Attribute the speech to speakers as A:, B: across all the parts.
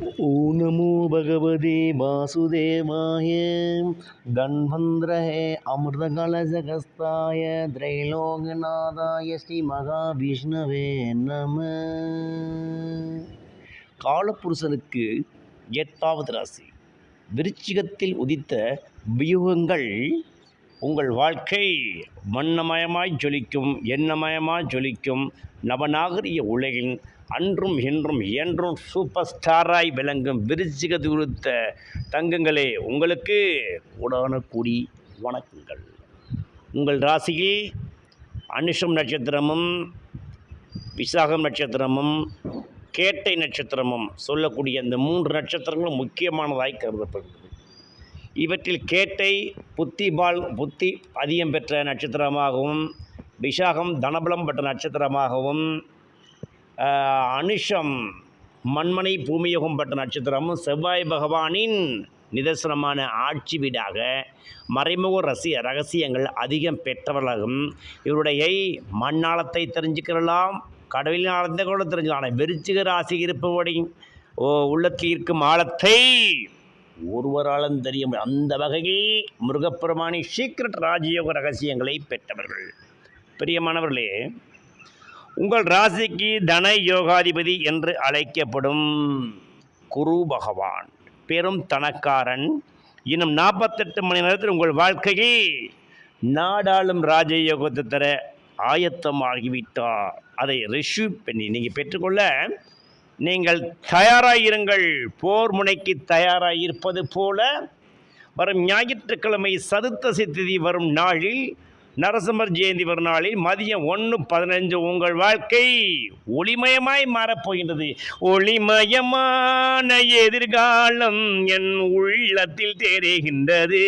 A: ॐ नमो भगवते वासुदेवाय धन्वन्द्रहे अमृतकलशकस्ताय त्रैलोकनाथाय ஸ்ரீமகாவிஷ்ணவே நம காலப்புருஷனுக்கு எட்டாவது ராசி விருச்சிகத்தில் உதித்த வியூகங்கள் உங்கள் வாழ்க்கை வண்ணமயமாய் ஜொலிக்கும் எண்ணமயமாய் ஜொலிக்கும் நவநாகரிக உலகின் அன்றும் இன்றும் என்றும் சூப்பர் ஸ்டாராய் விளங்கும் விருச்சிக குறித்த தங்கங்களே உங்களுக்கு உடான கூடி வணக்கங்கள். உங்கள் ராசியில் அனுஷம் நட்சத்திரமும் விசாகம் நட்சத்திரமும் கேட்டை நட்சத்திரமும் சொல்லக்கூடிய இந்த மூன்று நட்சத்திரங்களும் முக்கியமானதாய் கருதப்படுகிறது. இவற்றில் கேட்டை புத்திபால் புத்தி அதிகம் பெற்ற நட்சத்திரமாகவும் விஷாகம் தனபலம் பெற்ற நட்சத்திரமாகவும் அனுஷம் மண்மனை பூமியுகம் பெற்ற நட்சத்திரமும் செவ்வாய் பகவானின் நிதர்சனமான ஆட்சி வீடாக மறைமுக ரசிய ரகசியங்கள் அதிகம் பெற்றவர்களாகும். இவருடைய மண்ணாளத்தை தெரிஞ்சுக்கிறலாம் கடவுளின் ஆழத்தை கூட தெரிஞ்சுக்கலாம். ஆனால் விருச்சிக ராசி இருப்பபடி ஓ உள்ளத்தில் இருக்கும் ஆழத்தை ஒருவராலும் தெரிய அந்த வகையில் முருகப்பெருமானி சீக்ரெட் ராஜயோக ரகசியங்களை பெற்றவர்கள். பிரியமானவர்களே உங்கள் ராசிக்கு தன யோகாதிபதி என்று அழைக்கப்படும் குரு பகவான் பெரும் தனக்காரன். இன்னும் நாற்பத்தெட்டு மணி நேரத்தில் உங்கள் வாழ்க்கையை நாடாளும் ராஜயோகத்தை தர ஆயத்தமாகிவிட்டார். அதை ரிஷீவ் பண்ணி நீங்கள் பெற்றுக்கொள்ள நீங்கள் தயாராயிருங்கள். போர் முனைக்கு தயாராயிருப்பது போல வரும் ஞாயிற்றுக்கிழமை சதுர்த்தசி திதி வரும் நாளில் நரசிம்மர் ஜெயந்தி வரும் நாளில் மதியம் ஒன்று பதினஞ்சு உங்கள் வாழ்க்கை ஒளிமயமாய் மாறப்போகின்றது. ஒளிமயமான எதிர்காலம் என் உள்ளத்தில் தெரிகின்றது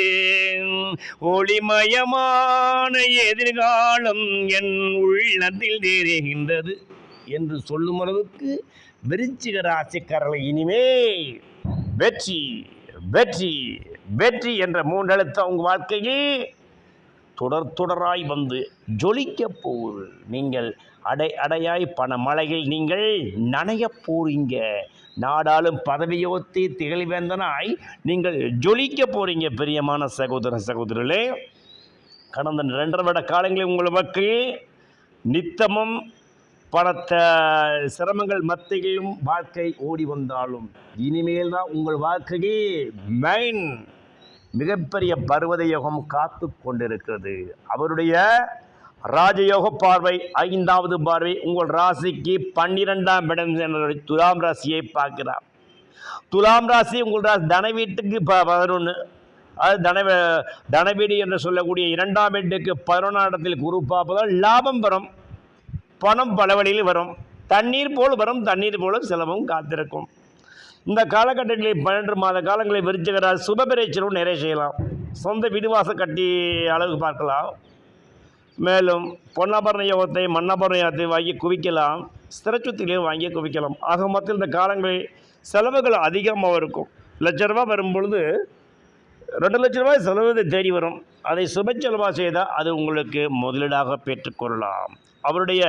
A: ஒளிமயமான எதிர்காலம் என் உள்ளத்தில் தெரிகின்றது என்று சொல்லும் அளவுக்கு விருச்சிக ராசிக்காரர்களை இனிமே வெற்றி வெற்றி வெற்றி என்ற மூன்றெழுத்த உங்கள் வாழ்க்கையில் தொடர் தொடராய் வந்து ஜொலிக்கப் போகுது. நீங்கள் அடை அடையாய் பண மலையில் நீங்கள் நனையப் போறீங்க. நாடாளும் பதவியோத்தி திகழ்வேந்தனாய் நீங்கள் ஜொலிக்க போறீங்க பிரியமான சகோதர சகோதரர்களே கடந்த ரெண்டரை வருட காலங்களில் உங்கள் மக்கள் நித்தமும் பலத்த சிரமங்கள் மத்தியிலும் வாழ்க்கை ஓடி வந்தாலும் இனிமேல் தான் உங்கள் வாழ்க்கையே மெயின் மிகப்பெரிய பர்வதயோகம் காத்து கொண்டிருக்கிறது. அவருடைய ராஜயோக பார்வை ஐந்தாவது பார்வை உங்கள் ராசிக்கு பன்னிரெண்டாம் இடம் சென்ற துலாம் ராசியை பார்க்கிறார். துலாம் ராசி உங்கள் ராசி தன வீட்டுக்கு ப பதினொன்று அது தன தனவீடு என்று சொல்லக்கூடிய இரண்டாம் வீட்டுக்கு பதினொன்றாம் இடத்தில் குரு பார்ப்பதால் லாபம் பெறும். பணம் பல வழியில் வரும். தண்ணீர் போல் வரும் தண்ணீர் போல செலவும் காத்திருக்கும். இந்த காலகட்டங்களில் பன்னெண்டு மாத காலங்களில் விருச்சிகரால் சுபபிரேச்சரும் நிறைய செய்யலாம். சொந்த வீடுவாசம் கட்டி அளவுக்கு பார்க்கலாம். மேலும் பொன்னாபரண யோகத்தை மன்னாபரண யோகத்தை வாங்கி குவிக்கலாம். ஸ்திரச்சுத்திலையும் வாங்கி குவிக்கலாம். ஆக மொத்தம் இந்த காலங்களில் செலவுகள் அதிகமாக இருக்கும். லட்ச ரூபா வரும் பொழுது ரெண்டு லட்ச ரூபாய் செலவு தேடி வரும். அதை சுப செலவாக செய்தால் அது உங்களுக்கு முதலீடாக பெற்றுக்கொள்ளலாம் அவருடைய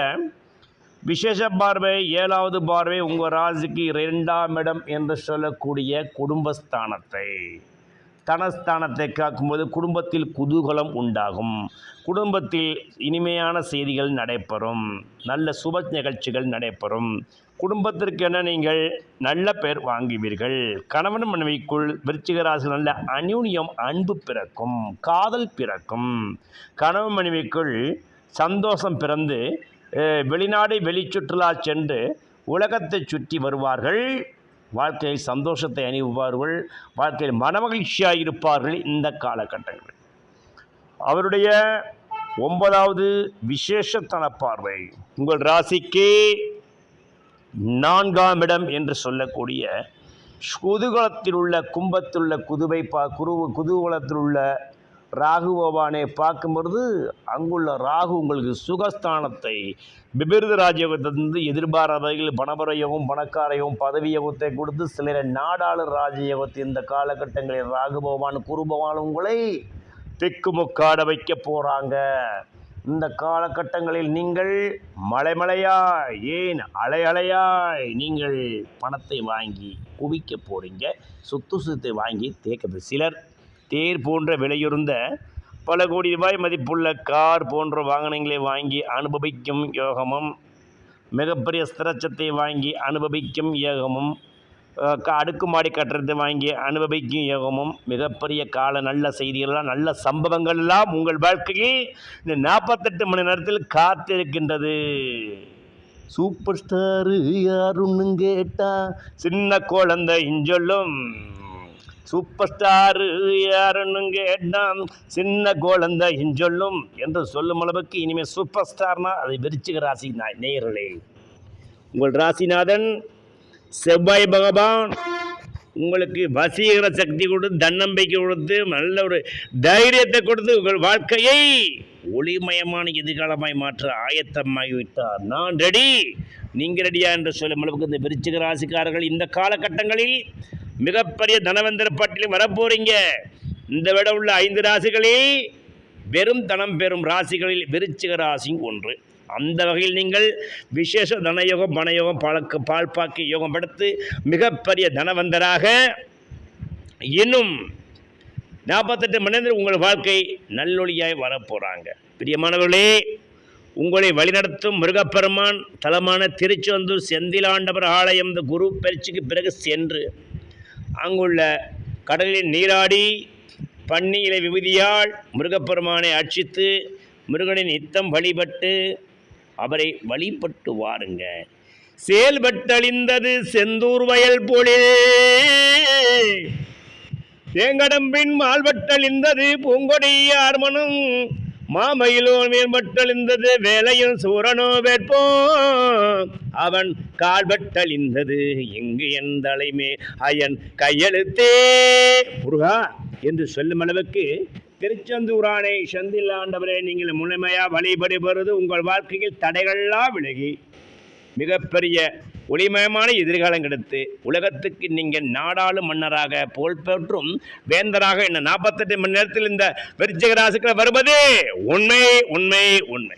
A: விசேஷ பார்வை ஏழாவது பார்வை உங்கள் ராசிக்கு இரண்டாம் இடம் என்று சொல்லக்கூடிய குடும்பஸ்தானத்தை. தனஸ்தானத்தை காக்கும்போது குடும்பத்தில் குதூகலம் உண்டாகும். குடும்பத்தில் இனிமையான செய்திகள் நடைபெறும். நல்ல சுப நிகழ்ச்சிகள் நடைபெறும். குடும்பத்திற்கென நீங்கள் நல்ல பெயர் வாங்குவீர்கள். கணவன் மனைவிக்குள் விருச்சிகராசி நல்ல அந்யூன்யம் அன்பு பிறக்கும் காதல் பிறக்கும். கணவன் மனைவிக்குள் சந்தோஷம் பிறந்து வெளிநாடு வெளிச்சுற்றுலா சென்று உலகத்தை சுற்றி வருவார்கள். வாழ்க்கையில் சந்தோஷத்தை அணிவுவார்கள் வாழ்க்கையில் மனமகிழ்ச்சியாக இருப்பார்கள் இந்த காலகட்டங்கள் அவருடைய ஒன்பதாவது விசேஷத்தன பார்வை உங்கள் ராசிக்கு நான்காம் இடம் என்று சொல்லக்கூடிய குதூகலத்தில் உள்ள கும்பத்தில் உள்ள குதுவை பா குரு குதூகலத்தில் உள்ள ராகு பகவானை பார்க்கும்பொழுது அங்குள்ள ராகு உங்களுக்கு சுகஸ்தானத்தை பிபிருத ராஜயோகத்திலிருந்து எதிர்பாராத வகையில் பணபரயோகம் பணக்காரயோகம் பதவி யோகத்தை கொடுத்து சிலர் நாடாளு ராஜயோகத்தை இந்த காலகட்டங்களில் ராகு பகவான் குரு பகவான் உங்களை திக்குமுக்காட வைக்க போகிறாங்க இந்த காலகட்டங்களில் நீங்கள் மலைமலையாய் ஏன் அலை அலையாய் நீங்கள் பணத்தை வாங்கி குவிக்க போகிறீங்க சொத்து சுத்தை வாங்கி தேக்க சிலர் தேர் போன்ற விலையுறந்த பல கோடி ரூபாய் மதிப்புள்ள கார் போன்ற வாகனங்களை வாங்கி அனுபவிக்கும் யோகமும் மிகப்பெரிய ஸ்திரச்சத்தை வாங்கி அனுபவிக்கும் யோகமும் க- அடுக்குமாடி கட்டடத்தை வாங்கி அனுபவிக்கும் யோகமும் மிகப்பெரிய கால நல்ல செய்திகள்லாம் நல்ல சம்பவங்கள் எல்லாம் உங்கள் வாழ்க்கையை இந்த நாற்பத்தெட்டு மணி நேரத்தில் காத்திருக்கின்றது. சூப்பர் ஸ்டாரு யாருன்னு கேட்டா சின்ன குழந்தை இஞ்சொல்லும் சூப்பர் ஸ்டாரு யாருன்னு கேட்டான். சின்ன குழந்தை இஞ்சொல்லும் என்று சொல்லும் அளவுக்கு இனிமேல் சூப்பர் ஸ்டார்னா அதை விருச்சிக ராசி நா- நேயர்களே. உங்கள் ராசிநாதன் செவ்வாய் பகவான் உங்களுக்கு வசீகர சக்தி கொடுத்து தன்னம்பிக்கை கொடுத்து நல்ல ஒரு தைரியத்தை கொடுத்து உங்கள் வாழ்க்கையை ஒளிமயமான எதிர்காலமாய் மாற்ற ஆயத்தமாகிவிட்டார். நான் ரெடி நீங்கள் ரெடியா என்று சொல்லும் அளவுக்கு இந்த விருச்சிக ராசிக்காரர்கள் இந்த காலகட்டங்களில் மிகப்பெரிய தனவந்தர பட்டியலில் வரப்போறீங்க. இந்த விட உள்ள ஐந்து ராசிகளில் வெறும் தனம் பெறும் ராசிகளில் விருச்சிக ராசியும் ஒன்று. அந்த வகையில் நீங்கள் விசேஷ தனயோகம் பணயோகம் பழக்க பால்பாக்கி யோகம் படுத்து மிகப்பெரிய தனவந்தராக இன்னும் நாற்பத்தெட்டு மணி நேரம் உங்கள் வாழ்க்கை நல்லொழியாய் வரப்போகிறாங்க பிரியமானவர்களே உங்களை வழிநடத்தும் முருகப்பெருமான் தலமான திருச்செந்தூர் செந்திலாண்டவர் ஆலயம் இந்த குரு பயிற்சிக்கு பிறகு சென்று அங்குள்ள கடலில் நீராடி பன்னியிலை இலை விபூதியால் முருகப்பெருமானை அர்ச்சித்து முருகனின் நித்தம் வழிபட்டு அவரை வழிபட்டு வாருங்க. செயல்பட்டழிந்தது செந்தூர் வயல் போலே தேங்கடம்பின் மால்பட்டழிந்தது பூங்கொடியார் மனம் மாமயிலோன் மேம்பட்டழிந்தது வேலையும் சூரனோ வேட்போம். அவன் கால்பட்டழிந்தது இங்கு என் தலைமே அயன் கையெழுத்தே. முருகா என்று சொல்லும் அளவுக்கு திருச்செந்தூரானை செந்தில் ஆண்டவரே நீங்கள் முழுமையாக வழிபடுவது உங்கள் வாழ்க்கையில் தடைகள்லாம் விலகி மிகப்பெரிய ஒளிமயமான எதிர்காலம் கிடைத்து உலகத்துக்கு நீங்கள் நாடாளு மன்னராக புகழ்பெற்றும் வேந்தராக என்ன நாற்பத்தெட்டு மணி நேரத்தில் இந்த விருச்சிக ராசிக்குள்ள வருவது? உண்மை உண்மை உண்மை.